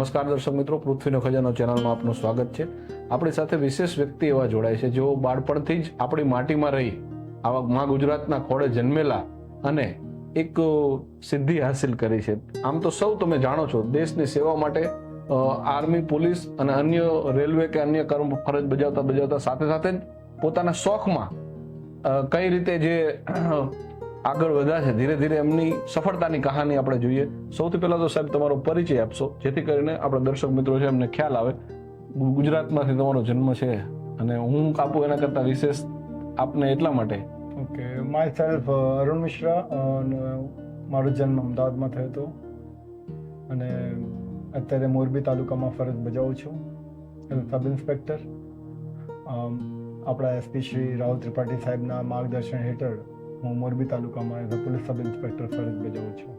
નમસ્કાર દર્શક મિત્રો, પૃથ્વીનો ખજાનો ચેનલમાં આપનું સ્વાગત છે. આપણી સાથે વિશેષ વ્યક્તિ એવા જોડાય છે. જેઓ બાળપણથી જ આપણી માટીમાં રહી, આવા મા ગુજરાતના ખોળે જન્મેલા અને એક સિદ્ધિ હાસિલ કરી છે. આમ તો સૌ તમે જાણો છો, દેશની સેવા માટે આર્મી, પોલીસ અને અન્ય રેલવે કે અન્ય કર્મ ફરજ બજાવતા બજાવતા સાથે સાથે જ પોતાના શોખમાં કઈ રીતે જે આગળ વધ્યા છે. ધીરે ધીરે એમની સફળતાની કહાની આપણે જોઈએ. સૌથી પહેલાં તો સાહેબ તમારો પરિચય આપશો, જેથી કરીને આપણા દર્શક મિત્રો છે એમને ખ્યાલ આવે. ગુજરાતમાંથી તમારો જન્મ છે અને હું કાપું એના કરતાં વિશેષ આપને એટલા માટે. Okay myself Arun Mishra મારો જન્મ અમદાવાદમાં થયો હતો. અને અત્યારે મોરબી તાલુકામાં ફરજ બજાવું છું. Sub inspector. આપણા એસપી શ્રી રાહુલ ત્રિપાઠી સાહેબના માર્ગદર્શન હેઠળ હું મોરબી તાલુકામાં as a police sub inspector ફરજ બજાવું છું.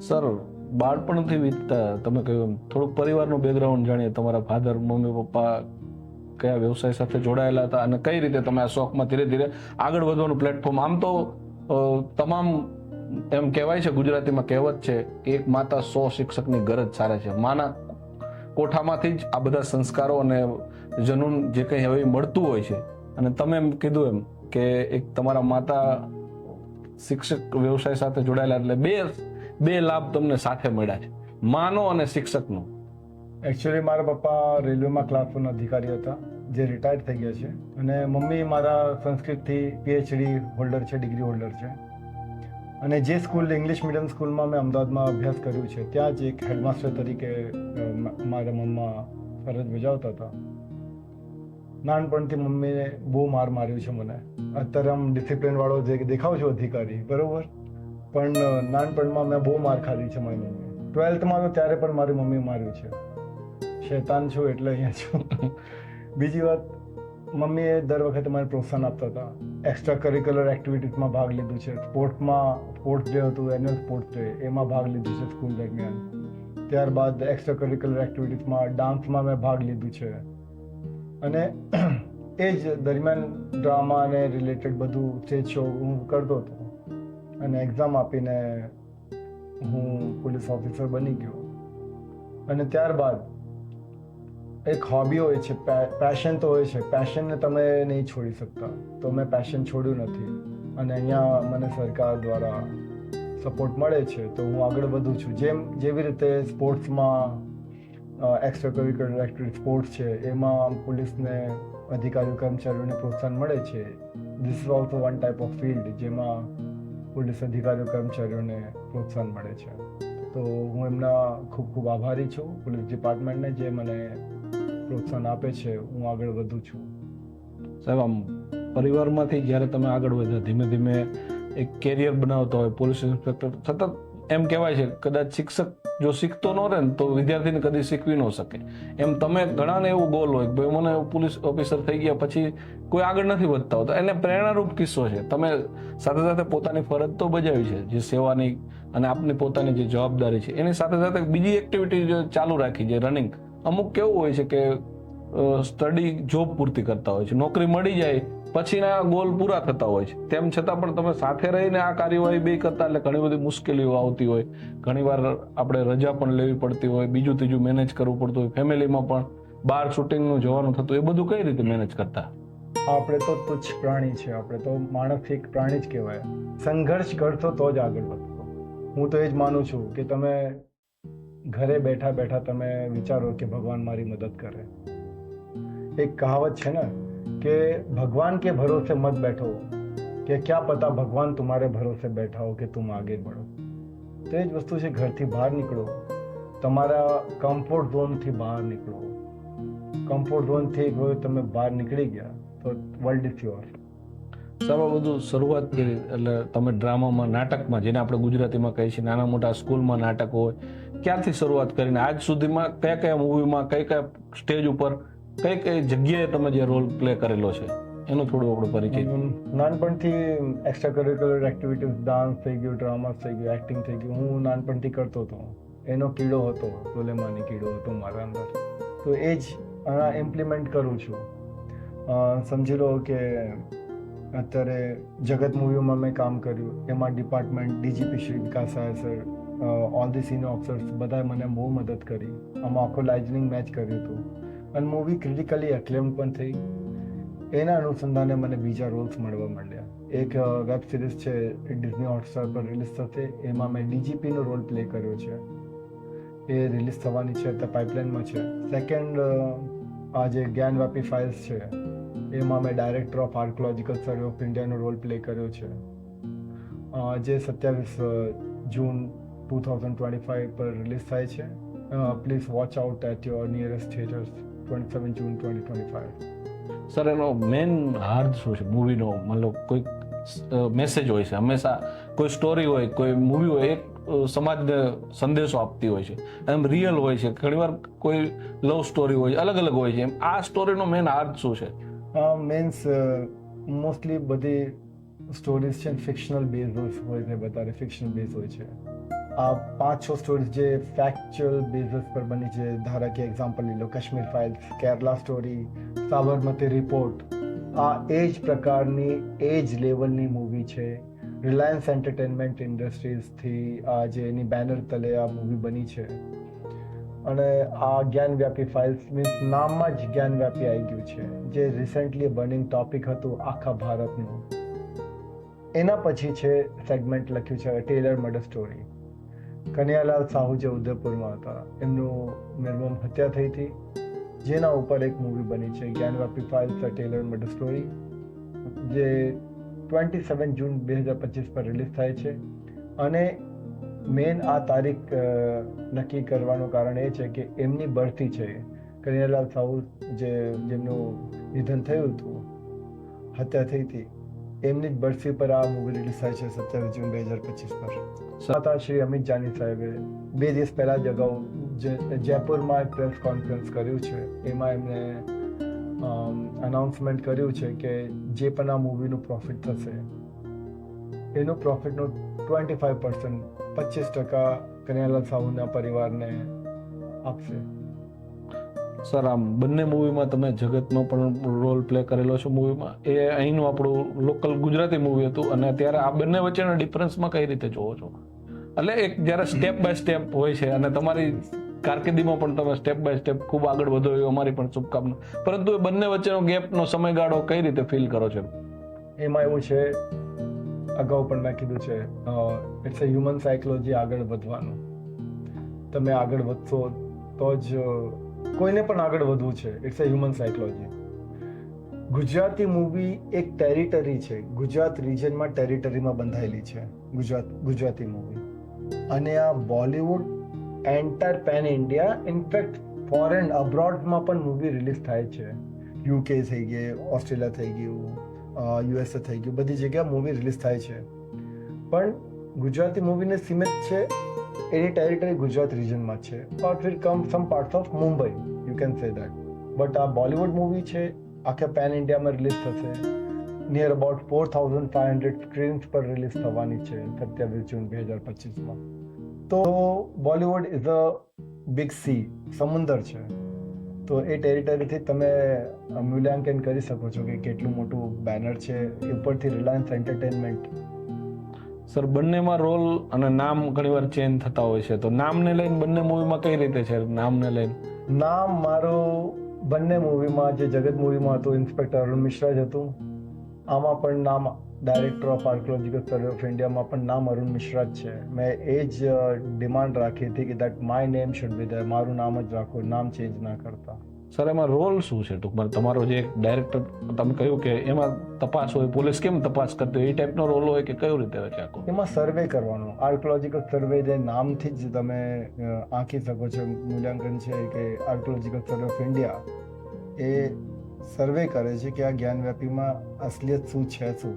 સર. બાળપણથી વીતતા તમે કહ્યું થોડુંક પરિવારનું બેકગ્રાઉન્ડ જાણીએ. તમારા ફાધર મમ્મી, પપ્પા કયા વ્યવસાય સાથે જોડાયેલા હતા અને કઈ રીતે તમે આ શોખમાં ધીરે ધીરે આગળ વધવાનું પ્લેટફોર્મ આમ તો તમામ એમ કહેવાય છે, ગુજરાતીમાં કહેવત છે કે એક માતા સો શિક્ષકની ગરજ સારે છે. માના કોઠામાંથી જ આ બધા સંસ્કારો અને જનૂન જે કંઈ હવે મળતું હોય છે અને તમે એમ કીધું એમ કે એક તમારા માતા શિક્ષક વ્યવસાય સાથે જોડાયેલા એટલે બે બે લાભ તમને સાથે મળ્યા છે. માનો અને શિક્ષકનો. એકચ્યુઅલી મારા પપ્પા રેલવેમાં ક્લાસ વન અધિકારી હતા, જે રિટાયર થઈ ગયા છે. અને મમ્મી મારા સંસ્કૃતથી પીએચડી હોલ્ડર છે ડિગ્રી હોલ્ડર છે. અને જે સ્કૂલ ઇંગ્લિશ મીડિયમ સ્કૂલમાં મેં અમદાવાદમાં અભ્યાસ કર્યું છે, ત્યાં જ એક હેડમાસ્ટર તરીકે મારા મમ્મા ફરજ બજાવતા હતા. નાનપણથી મમ્મીએ બહુ માર માર્યું છે મને. અત્યારે આમ ડિસિપ્લિન વાળો જે દેખાવ છું અધિકારી, બરોબર? પણ નાનપણમાં મેં બહુ માર ખાધી છે મારી મમ્મી ટ્વેલ્થમાં તો ત્યારે પણ મારી મમ્મી માર્યું છે. શેતાન છું એટલે અહીંયા છું. બીજી વાત, મમ્મીએ દર વખતે મને પ્રોત્સાહન આપતા હતા. એક્સ્ટ્રા કરિક્યુલર એક્ટિવિટીઝમાં ભાગ લીધું છે. સ્પોર્ટમાં સ્પોર્ટ્સ ડે હતું એન્યુઅલ સ્પોર્ટ્સ ડે એમાં ભાગ લીધું છે સ્કૂલ દરમિયાન. ત્યારબાદ એક્સ્ટ્રા કરિક્યુલર એક્ટિવિટીઝમાં ડાન્સમાં મેં ભાગ લીધું છે. અને એ જ દરમિયાન ડ્રામા અને રિલેટેડ બધું સ્ટેજ શો હું કરતો હતો અને એક્ઝામ આપીને હું પોલીસ ઓફિસર બની ગયો. અને ત્યારબાદ એક હોબી હોય છે પેશન તો હોય છે પેશનને તમે નહીં છોડી શકતા. તો મેં પેશન છોડ્યું નથી. અને અહીંયા મને સરકાર દ્વારા સપોર્ટ મળે છે, તો હું આગળ વધું છું. જેમ, જેવી રીતે સ્પોર્ટ્સમાં એક્સ્ટ્રા કરિક્યુલર એક્ટિવિટી સ્પોર્ટ્સ છે, એમાં પોલીસને અધિકારીઓ, કર્મચારીઓને પ્રોત્સાહન મળે છે. This is also one type of field જેમાં પોલીસ અધિકારીઓ, કર્મચારીઓને પ્રોત્સાહન મળે છે. તો હું એમના ખૂબ ખૂબ આભારી છું. પોલીસ ડિપાર્ટમેન્ટને જે મને પ્રોત્સાહન આપે છે, હું આગળ વધું છું. સાહેબ, આમ પરિવારમાંથી જ્યારે તમે આગળ વધ્યા, ધીમે ધીમે એક કેરિયર બનાવતો હોય, પોલીસ ઇન્સ્પેક્ટર સતત એમ કહેવાય છે, કદાચ શિક્ષક જો શીખતો ન રહે ને તો વિદ્યાર્થીને કદી શીખવી ન શકે. એમ તમે ઘણાને એવું ગોલ હોય કે ભાઈ મને પોલીસ ઓફિસર થઈ ગયા, પછી કોઈ આગળ નથી વધતા હોતા. એને પ્રેરણારૂપ કિસ્સો છે. તમે સાથે સાથે પોતાની ફરજ તો બજાવી છે, જે સેવાની અને આપની પોતાની જે જવાબદારી છે. એની સાથે સાથે બીજી એક્ટિવિટી ચાલુ રાખી છે રનિંગ અમુક કેવું હોય છે કે સ્ટડી જોબ પૂરતી કરતા હોય છે. નોકરી મળી જાય પછીના ગોલ પૂરા થતા હોય છે. તેમ છતાં પણ તમે સાથે રહીને આ કાર્યવાહી બે કરતા એટલે ઘણી બધી મુશ્કેલીઓ આવતી હોય. ઘણીવાર આપણે રજા પણ લેવી પડતી હોય, બીજું ત્રીજું મેનેજ કરવું પડતું હોય. ફેમિલીમાં પણ બહાર શૂટિંગનું જવાનું થતું એ બધું કઈ રીતે મેનેજ કરતા? આપણે તો તુચ્છ પ્રાણી છે, આપણે તો માણસ એક પ્રાણી જ કહેવાય. સંઘર્ષ કરશો તો જ આગળ વધશો. હું તો એ જ માનું છું કે તમે ઘરે બેઠા બેઠા તમે વિચારો કે ભગવાન મારી મદદ કરે. એક કહાવત છે ને કે ભગવાન કે ભરોસે મત बैठो કે ક્યાં પતા ભગવાન तुम्हारे ભરોસે બેઠા હો કે तुम आगे बढ़ो તો એ જ વસ્તુ છે ઘરથી બહાર નીકળો તમારા કમ્ફર્ટ ઝોનથી બહાર નીકળો કમ્ફર્ટ ઝોનથી જો તમે બહાર નીકળી ગયા તો વર્લ્ડ ઇઝ યોર સાહેબ આ બધું શરૂઆત કરી એટલે તમે ડ્રામામાં નાટકમાં જેને આપણે ગુજરાતીમાં કહીએ છીએ નાના મોટા સ્કૂલમાં નાટક હોય ક્યારથી શરૂઆત કરીને આજ સુધીમાં કયા કયા મૂવીમાં કઈ કયા સ્ટેજ ઉપર કઈ કઈ જગ્યાએ તમે જે રોલ પ્લે કરેલો છે? એનો થોડું આપણો પરિચય નાનપણથી એક્સ્ટ્રા કરિક્યુલર એક્ટિવિટીઝ ડાન્સ થઈ ગયું ડ્રામા થઈ ગયું એક્ટિંગ થઈ ગયું. હું નાનપણથી કરતો હતો. એનો કીડો હતો સુલેમાની કીડો હતો મારા અંદર. તો એ જ ઇમ્પ્લિમેન્ટ કરું છું. સમજી લો કે અત્યારે જગત મૂવીઓમાં મેં કામ કર્યું. એમાં department DGP Shri Vikas sir all the senior officers બધાએ મને બહુ મદદ કરી. આમાં આખો લાઇઝનિંગ મેચ કર્યું હતું. અને મૂવી ક્રિટિકલી એક્લેમ પણ થઈ. એના અનુસંધાને મને બીજા રોલ્સ મળવા માંડ્યા. એક વેબ સિરીઝ છે ડિઝની હોટસ્ટાર પર રિલીઝ થશે. એમાં મેં ડીજીપીનો રોલ પ્લે કર્યો છે. એ રિલીઝ થવાની છે તે પાઇપલાઇનમાં છે. સેકન્ડ આ જે જ્ઞાનવ્યાપી ફાઇલ્સ છે, એમાં મેં director of archaeological survey of ઇન્ડિયાનો role play કર્યો છે. જે સત્યાવીસ જૂન ટુ થાઉઝન્ડ ટ્વેન્ટી ફાઇવ પર રિલીઝ થાય છે. Please watch out at your nearest theatres twenty seven June twenty twenty five sir એનો મેન હાર્દ શું છે મૂવીનો મતલબ કોઈ મેસેજ હોય છે. હંમેશા કોઈ સ્ટોરી હોય કોઈ મૂવી હોય એક સમાજને સંદેશો આપતી હોય છે. એમ રિયલ હોય છે. ઘણીવાર કોઈ લવ સ્ટોરી હોય છે અલગ અલગ હોય છે. એમ આ સ્ટોરીનો મેન હાર્દ શું છે. મીન્સ મોસ્ટલી બધી સ્ટોરીઝ છે ફિક્શનલ બેઝ હોય છે બધા ફિક્શનલ બેઝ હોય છે. આ પાંચ, છ સ્ટોરીઝ જે ફેક્ચ્યુઅલ બેઝિસ પર બની છે, ધારા કે એક્ઝામ્પલ લઈ લો Kashmir files Kerala story Sabarmati report આ એ જ પ્રકારની, એ જ લેવલની મૂવી છે. રિલાયન્સ એન્ટરટેનમેન્ટ ઇન્ડસ્ટ્રીઝથી આ જે એની બેનર તલે આ મૂવી બની છે. અને આ જ્ઞાનવ્યાપી ફાઇલ્સ મીન્સ નામમાં જ જ્ઞાનવ્યાપી આવી ગયું છે. જે રિસેન્ટલી બર્નિંગ ટોપિક હતું આખા ભારતનું. એના પછી છે સેગમેન્ટ લખ્યું છે tailor murder story Kanhaiyalal Sahu જે ઉદયપુરમાં હતા. એમનું નિર્મમ હત્યા થઈ હતી. જેના ઉપર એક મૂવી બની છે Gyanvapi files tailor murder story જે ટ્વેન્ટી સેવન જૂન બે હજાર પચીસ પર રિલીઝ થાય છે. અને મેન આ તારીખ નક્કી કરવાનું કારણ એ છે કે એમની બઢતી છે કનૈયાલાલ સાહુ જે, જેમનું નિધન થયું હતું, હત્યા થઈ હતી. એમની જ બઢતી પર આ મૂવી રિલીઝ થાય છે સત્યાવીસ જૂન બે હજાર પચીસ પર. સાતા શ્રી અમિત જાની સાહેબે બે દિવસ પહેલા જ અગાઉ જયપુરમાં પ્રેસ કોન્ફરન્સ કર્યું છે, એમાં એમણે અનાઉન્સમેન્ટ કર્યું છે કે જે પણ આ મૂવીનું પ્રોફિટ થશે, એનું પ્રોફિટનું ટ્વેન્ટી ફાઈવ પર્સન્ટ પચીસ ટકા કનૈયાલાલ સાહુના પરિવારને આપશે. સર, આમ બંને મૂવીમાં તમે જગતનો પણ રોલ પ્લે કરેલો છો મૂવીમાં એ અહીંનું આપણું લોકલ ગુજરાતી મૂવી હતું અને ત્યારે આ બંને વચ્ચેના ડિફરન્સમાં કઈ રીતે જોવો છો? એટલે એક જ્યારે સ્ટેપ બાય સ્ટેપ હોય છે અને તમારી કારકિર્દીમાં પણ તમે સ્ટેપ બાય સ્ટેપ ખૂબ આગળ વધો એવી અમારી પણ શુભકામના. પરંતુ એ બંને વચ્ચેનો ગેપનો સમયગાળો કઈ રીતે ફીલ કરો છો? એમાં એવું છે, અગાઉ પણ મેં કીધું છે ઇટ્સ અ હ્યુમન સાયકોલોજી આગળ વધવાનું. તમે આગળ વધશો તો જ કોઈને પણ આગળ વધવું છે. It's a human psychology Gujarati movie એક ટેરિટરી છે. ગુજરાત રિજનમાં ટેરિટરીમાં બંધાયેલી છે. ગુજરાત, ગુજરાતી મૂવી અને આ Bollywood entire pan India in fact foreign અબ્રોડમાં પણ મૂવી રિલીઝ થાય છે. યુકે થઈ ગઈ ઓસ્ટ્રેલિયા થઈ ગયું યુએસએ થઈ ગયું, બધી જગ્યાએ મૂવી રિલીઝ થાય છે. પણ ગુજરાતી મૂવીને સીમિત છે એની ટેરિટરી ગુજરાત રિજનમાં છે. But will come some parts of Mumbai you can say that but આ બોલિવૂડ મૂવી છે, આખા પેન ઇન્ડિયામાં રિલીઝ થશે. Near about four thousand five hundred screens પર રિલીઝ થવાની છે, સત્યાવીસ જૂન બે હજાર પચીસમાં તો Bollywood is a big sea સમુંદર છે. તો એ ટેરિટરીથી તમે મૂલ્યાંકન કરી શકો છો કે કેટલું મોટું બેનર છે ઉપરથી રિલાયન્સ એન્ટરટેનમેન્ટ સર, બંનેમાં રોલ અને નામ ઘણીવાર ચેન્જ થતા હોય છે. તો નામને લઈને બંને મૂવીમાં કઈ રીતે છે? નામને લઈને. નામ મારું બંને મૂવીમાં જે જગત મૂવીમાં હતું ઇન્સ્પેક્ટર અરુણ મિશ્રા જ હતું. આમાં પણ નામ director of archaeological survey of ઇન્ડિયામાં પણ નામ અરુણ મિશ્રા જ છે. મેં એ જ ડિમાન્ડ રાખી હતી કે that my name should be there. મારું નામ જ રાખો, નામ ચેન્જ ના કરતા. સર, એમાં રોલ શું છે ટૂંકમાં? તમારો જે ડાયરેક્ટર તમે કહ્યું કે એમાં તપાસ હોય, પોલીસ કેમ તપાસ કરતી હોય? એ ટાઈપનો રોલ હોય કે કઈ રીતે હોય આખો? એમાં સર્વે કરવાનો. આર્કોલોજીકલ સર્વે જે નામથી જ તમે આંકી શકો છો, મૂલ્યાંકન છે કે આર્કોલોજીકલ સર્વે ઓફ ઇન્ડિયા એ સર્વે કરે છે કે આ જ્ઞાનવ્યાપીમાં અસલિયત શું છે, શું?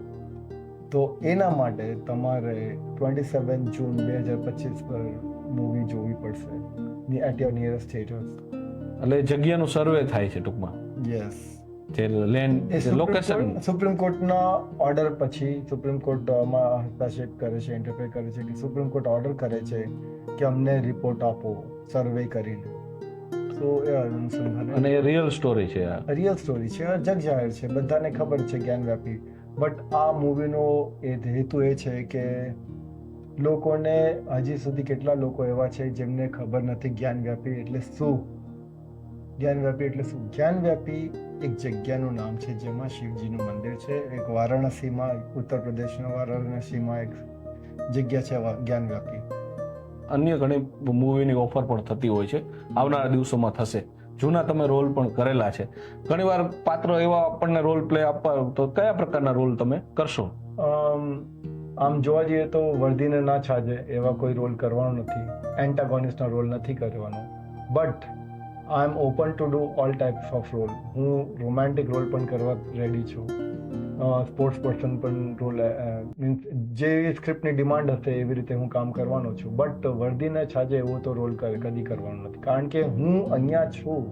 તો એના માટે તમારે ટ્વેન્ટી સેવન જૂન બે હજાર પચીસ પર મૂવી જોવી પડશે. એટ યોર નિયરેસ્ટ થિયેટર્સ એટલે જગ્યાનું સર્વે થાય છે ટૂંકમાં. યસ જે લેન્ડ લોકેશન સુપ્રીમ કોર્ટના ઓર્ડર પછી સુપ્રીમ કોર્ટમાં હસ્તાક્ષેપ કરે છે ઇન્ટરફેર કરે છે કે સુપ્રીમ કોર્ટ ઓર્ડર કરે છે કે અમને રિપોર્ટ આપો સર્વે કરીને. સો એ અનુસંધાન અને એ રિયલ સ્ટોરી છે આ. રિયલ સ્ટોરી છે જગ જાહેર છે બધાને ખબર છે જ્ઞાનવ્યાપી. બટ આ મૂવીનો એ હેતુ એ છે કે લોકોને હજી સુધી કેટલા લોકો એવા છે જેમને ખબર નથી જ્ઞાનવ્યાપી એટલે શું? જ્ઞાનવ્યાપી એટલે શું? જ્ઞાનવ્યાપી એક જગ્યાનું નામ છે જેમાં શિવજીનું મંદિર છે એક વારાણસીમાં ઉત્તર પ્રદેશના વારાણસીમાં એક જગ્યા છે જ્ઞાનવ્યાપી. અન્ય ઘણી મૂવીની ઓફર પણ થતી હોય છે. આવનારા દિવસોમાં થશે. જૂના તમે રોલ પણ કરેલા છે. ઘણીવાર પાત્ર એવા આપણને રોલ પ્લે આપવા તો કયા પ્રકારના રોલ તમે કરશો? આમ જોવા જઈએ તો વર્ધીને ના છાજે એવા કોઈ રોલ કરવાનો નથી. એન્ટાગોનિસ્ટનો રોલ નથી કરવાનો. But I am open to do all types of role હું રોમેન્ટિક રોલ પણ કરવા રેડી છું. સ્પોર્ટ્સ પર્સન પણ રોલ મીન્સ જે સ્ક્રિપ્ટની ડિમાન્ડ હશે એવી રીતે હું કામ કરવાનો છું. બટ વર્દીને છાજે એવો તો રોલ કદી કરવાનો નથી. કારણ કે હું અહીંયા છું,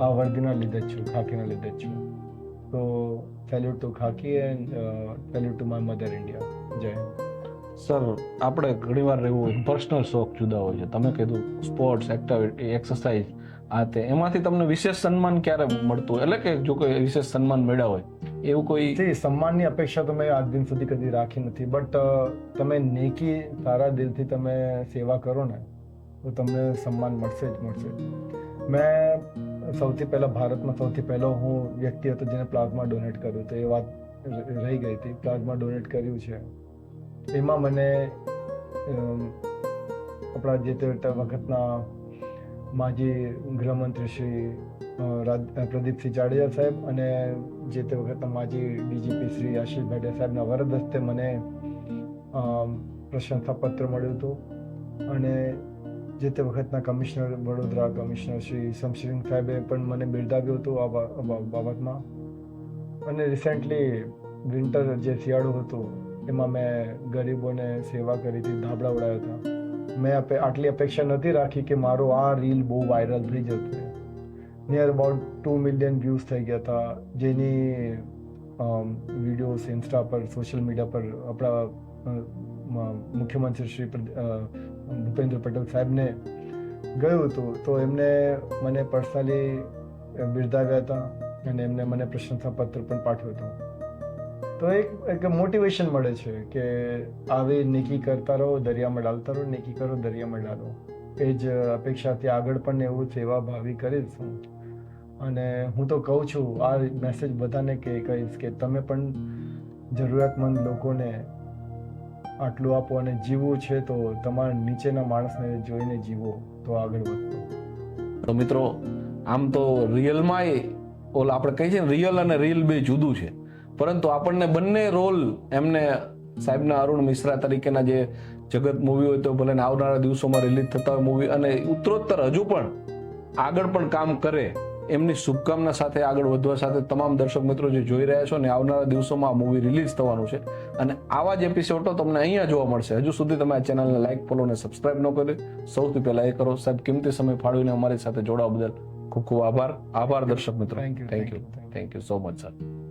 આ વર્દીના લીધે જ છું, ખાકીના લીધે જ છું. તો salute to khaki and salute to my mother India જય સર આપણે ઘણીવાર એવું પર્સનલ શોખ જુદા હોય છે. તમે કીધું સ્પોર્ટ્સ એક્ટિવિટી એક્સરસાઇઝ આ તે. એમાંથી તમને વિશેષ સન્માન ક્યારે મળતું? એટલે કે જો કોઈ વિશેષ સન્માન મળ્યા હોય, એવું કોઈ સન્માનની અપેક્ષા તો મેં આજ દિન સુધી કદી રાખી નથી. બટ તમે નેકી સારા દિલથી તમે સેવા કરો ને, તો તમને સન્માન મળશે જ મળશે. મેં સૌથી પહેલા ભારતમાં સૌથી પહેલો હું વ્યક્તિ હતો જેને પ્લાઝમા ડોનેટ કર્યું તો એ વાત રહી ગઈ હતી. પ્લાઝમા ડોનેટ કર્યું છે. એમાં મને આપણા જે તે વખતના માજી ગૃહમંત્રી શ્રી પ્રદીપસિંહ જાડેજા સાહેબ અને જે તે વખતના માજી ડીજીપી શ્રી આશીષ ભાટિયા સાહેબના વરદ હસ્તે મને પ્રશંસા પ્રશંસાપત્ર મળ્યું હતું. અને જે તે વખતના કમિશનર, વડોદરા કમિશનર શ્રી શમશીરિંગ સાહેબે પણ મને બિરદાવ્યું હતું આ બાબતમાં. અને રિસેન્ટલી વિન્ટર જે શિયાળો હતો, એમાં મેં ગરીબોને સેવા કરી હતી, ધાબળા ઉડાવ્યા હતા. મેં આટલી અપેક્ષા નથી રાખી કે મારો આ રીલ બહુ વાયરલ થઈ જશે near about two million views થઈ ગયા હતા જેની વિડીયોઝ ઇન્સ્ટા પર સોશિયલ મીડિયા પર આપણા મુખ્યમંત્રી શ્રી ભૂપેન્દ્ર પટેલ સાહેબને ગયું હતું. તો એમને મને પર્સનલી બિરદાવ્યા હતા અને એમને મને પ્રશંસાપત્ર પણ પાઠવ્યો હતો. તો એક એક મોટિવેશન મળે છે કે આવી, નેકી કરતા રહો, દરિયામાં ડાલતા રહો, નેકી કરો, દરિયામાં ડાલો. એ જ અપેક્ષાથી આગળ પણ એવું સેવા ભાવી કરીશ હું અને હું તો કહું છું, આ મેસેજ બધાને કે કહીશ કે તમે પણ જરૂરિયાતમંદ લોકોને આટલું આપો અને જીવવું છે તો તમારા નીચેના માણસને જોઈને જીવો, તો આગળ વધતો મિત્રો, આમ તો રિયલમાં ઓલા આપણે કહીએ છીએ રિયલ અને રીલ બે જુદું છે. પરંતુ આપણને બંને રોલ એમને સાહેબના અરુણ મિશ્રા તરીકેના જે જગત મૂવી હોય તો ભલે આવનારા દિવસોમાં રિલીઝ થતા હોય મૂવી અને ઉત્તરોત્તર હજુ પણ આગળ પણ કામ કરે એમની શુભકામના સાથે આગળ વધવા સાથે તમામ દર્શક મિત્રો જે જોઈ રહ્યા છો ને આવનારા દિવસોમાં આ મૂવી રિલીઝ થવાનું છે. અને આવા જ એપિસોડો તમને અહીંયા જોવા મળશે. હજુ સુધી તમે આ ચેનલને લાઇક ફોલો અને સબસ્ક્રાઇબ ન કરી. સૌથી પહેલાં એ કરો સાહેબ કિંમતી સમય ફાળવીને અમારી સાથે જોડાવા બદલ ખૂબ ખૂબ આભાર. આભાર દર્શક મિત્રો. Thank you. Thank you so much sir